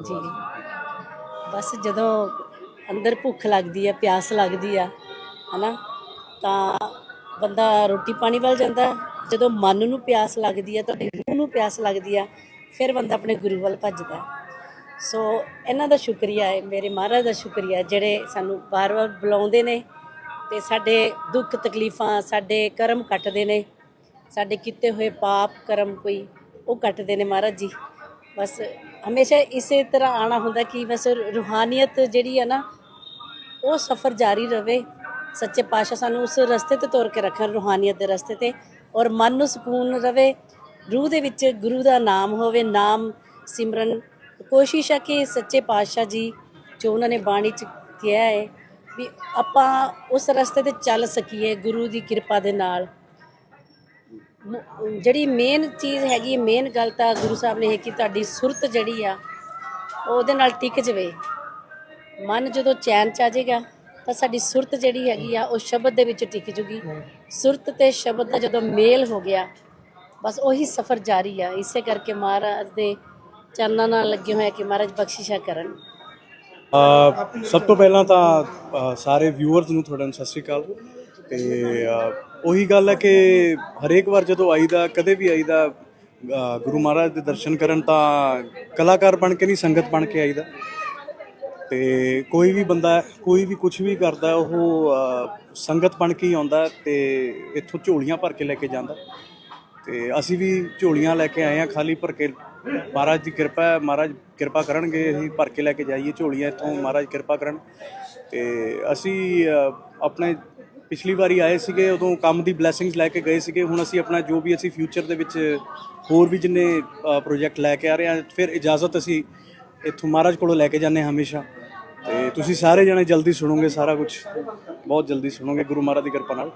ਜੀ। ਬਸ ਜਦੋਂ ਅੰਦਰ ਭੁੱਖ ਲੱਗਦੀ ਹੈ ਪਿਆਸ ਲੱਗਦੀ ਆ, ਹਨਾ, ਤਾਂ ਬੰਦਾ ਰੋਟੀ ਪਾਣੀ ਵੱਲ ਜਾਂਦਾ। ਜਦੋਂ ਮਨ ਨੂੰ ਪਿਆਸ ਲੱਗਦੀ ਆ, ਤੁਹਾਡੀ ਰੂਹ ਨੂੰ ਪਿਆਸ ਲੱਗਦੀ ਆ, ਫਿਰ ਬੰਦਾ ਆਪਣੇ ਗੁਰੂ ਵੱਲ ਭੱਜਦਾ। ਸੋ ਇਹਨਾਂ ਦਾ ਸ਼ੁਕਰੀਆ ਹੈ, ਮੇਰੇ ਮਹਾਰਾਜ ਦਾ ਸ਼ੁਕਰੀਆ, ਜਿਹੜੇ ਸਾਨੂੰ ਬਾਰ-ਬਾਰ ਬੁਲਾਉਂਦੇ ਨੇ ਤੇ ਸਾਡੇ ਦੁੱਖ ਤਕਲੀਫਾਂ, ਸਾਡੇ ਕਰਮ ਕੱਟਦੇ ਨੇ, ਸਾਡੇ ਕੀਤੇ ਹੋਏ ਪਾਪ, ਕਰਮ ਕੋਈ ਉਹ ਕੱਟਦੇ ਨੇ ਮਹਾਰਾਜ ਜੀ। ਬਸ ਹਮੇਸ਼ਾ ਇਸੇ ਤਰ੍ਹਾਂ ਆਣਾ ਹੁੰਦਾ ਕਿ ਬਸ ਰੂਹਾਨੀਅਤ ਜਿਹੜੀ ਹੈ ਨਾ, ਉਹ ਸਫ਼ਰ ਜਾਰੀ ਰਵੇ। ਸੱਚੇ ਪਾਤਸ਼ਾਹ ਸਾਨੂੰ ਉਸ ਰਸਤੇ ਤੇ ਤੁਰ ਕੇ ਰੱਖਣ, ਰੂਹਾਨੀਅਤ ਦੇ ਰਸਤੇ ਤੇ। ਔਰ ਮਨ ਨੂੰ ਸਕੂਨ ਰਵੇ, ਰੂਹ ਦੇ ਵਿੱਚ ਗੁਰੂ ਦਾ ਨਾਮ ਹੋਵੇ, ਨਾਮ ਸਿਮਰਨ। ਕੋਸ਼ਿਸ਼ ਹੈ ਕਿ ਸੱਚੇ ਪਾਤਸ਼ਾਹ ਜੀ, ਜੋ ਉਹਨਾਂ ਨੇ ਬਾਣੀ ਚ ਕਿਹਾ ਹੈ, ਵੀ ਆਪਾਂ ਉਸ ਰਸਤੇ ਤੇ ਚੱਲ ਸਕੀਏ ਗੁਰੂ ਦੀ ਕਿਰਪਾ ਦੇ ਨਾਲ। ਜਿਹੜੀ ਮੇਨ ਚੀਜ਼ ਹੈਗੀ ਮੇਨ ਗੱਲ ਤਾਂ ਗੁਰੂ ਸਾਹਿਬ ਨੇ ਇਹ ਕਿ ਤੁਹਾਡੀ ਸੁਰਤ ਜਿਹੜੀ ਆ, ਉਹਦੇ ਨਾਲ ਟਿਕ ਜਵੇ। ਮਨ ਜਦੋਂ ਚੈਨ ਚ ਆ ਜਾਏਗਾ, ਤਾਂ ਸਾਡੀ ਸੁਰਤ ਜਿਹੜੀ ਹੈਗੀ ਆ, ਉਹ ਸ਼ਬਦ ਦੇ ਵਿੱਚ ਟਿਕ ਜੂਗੀ। ਸੁਰਤ ਤੇ ਸ਼ਬਦ ਦਾ ਜਦੋਂ ਮੇਲ ਹੋ ਗਿਆ, ਬਸ ਉਹੀ ਸਫ਼ਰ ਜਾਰੀ ਆ। ਇਸੇ ਕਰਕੇ ਮਹਾਰਾਜ ਦੇ ਚਰਨਾਂ ਨਾਲ ਲੱਗੇ ਹੋਏ ਕਿ ਮਹਾਰਾਜ ਬਖਸ਼ਿਸ਼ਾ ਕਰਨ। ਸਭ ਤੋਂ ਪਹਿਲਾਂ ਤਾਂ ਸਾਰੇ ਵਿਊਅਰਸ ਨੂੰ ਤੁਹਾਡਾ ਸਤਿ ਸ਼੍ਰੀ ਅਕਾਲ। ਤੇ ਉਹੀ ਗੱਲ ਹੈ ਕਿ ਹਰੇਕ ਵਾਰ ਜਦੋਂ ਆਈਦਾ ਕਦੇ ਵੀ ਆਈਦਾ ਅ, ਗੁਰੂ ਮਹਾਰਾਜ ਦੇ ਦਰਸ਼ਨ ਕਰਨ ਤਾਂ ਕਲਾਕਾਰ ਬਣ ਕੇ ਨਹੀਂ ਸੰਗਤ ਬਣ ਕੇ ਆਈਦਾ। ਤੇ ਕੋਈ ਵੀ ਬੰਦਾ ਕੋਈ ਵੀ ਕੁਝ ਵੀ ਕਰਦਾ ਉਹ ਸੰਗਤ ਬਣ ਕੇ ਹੀ ਆਉਂਦਾ ਤੇ ਇੱਥੋਂ ਝੋਲੀਆਂ ਭਰ ਕੇ ਲੈ ਕੇ ਜਾਂਦਾ। ਤੇ ਅਸੀਂ ਵੀ ਝੋਲੀਆਂ ਲੈ ਕੇ ਆਏ ਆ ਖਾਲੀ ਭਰ ਕੇ। ਮਹਾਰਾਜ ਦੀ ਕਿਰਪਾ ਹੈ ਮਹਾਰਾਜ ਕਿਰਪਾ ਕਰਨਗੇ ਅਸੀਂ ਭਰ ਕੇ ਲੈ ਕੇ ਜਾਈਏ ਝੋਲੀਆਂ ਇੱਥੋਂ ਮਹਾਰਾਜ ਕਿਰਪਾ ਕਰਨ। ਤੇ ਅਸੀਂ ਆਪਣੇ ਪਿਛਲੀ ਵਾਰੀ ਆਏ ਸੀਗੇ, ਉਦੋਂ ਕੰਮ ਦੀ ਬਲੇਸਿੰਗਸ ਲੈ ਕੇ ਗਏ ਸੀਗੇ, ਹੁਣ ਅਸੀਂ ਆਪਣਾ ਜੋ ਵੀ ਅਸੀਂ ਫਿਊਚਰ ਦੇ ਵਿੱਚ ਹੋਰ ਵੀ ਜਿੰਨੇ ਪ੍ਰੋਜੈਕਟ ਲੈ ਕੇ ਆ ਰਹੇ ਹਾਂ, ਫਿਰ ਇਜਾਜ਼ਤ ਅਸੀਂ ਇੱਥੋਂ ਮਹਾਰਾਜ ਕੋਲੋਂ ਲੈ ਕੇ ਜਾਂਦੇ ਹਾਂ ਹਮੇਸ਼ਾ। ਤੇ ਤੁਸੀਂ ਸਾਰੇ ਜਣੇ ਜਲਦੀ ਸੁਣੋਗੇ ਸਾਰਾ ਕੁਝ ਬਹੁਤ ਜਲਦੀ ਸੁਣੋਗੇ, ਗੁਰੂ ਮਹਾਰਾਜ ਦੀ ਕਿਰਪਾ ਨਾਲ।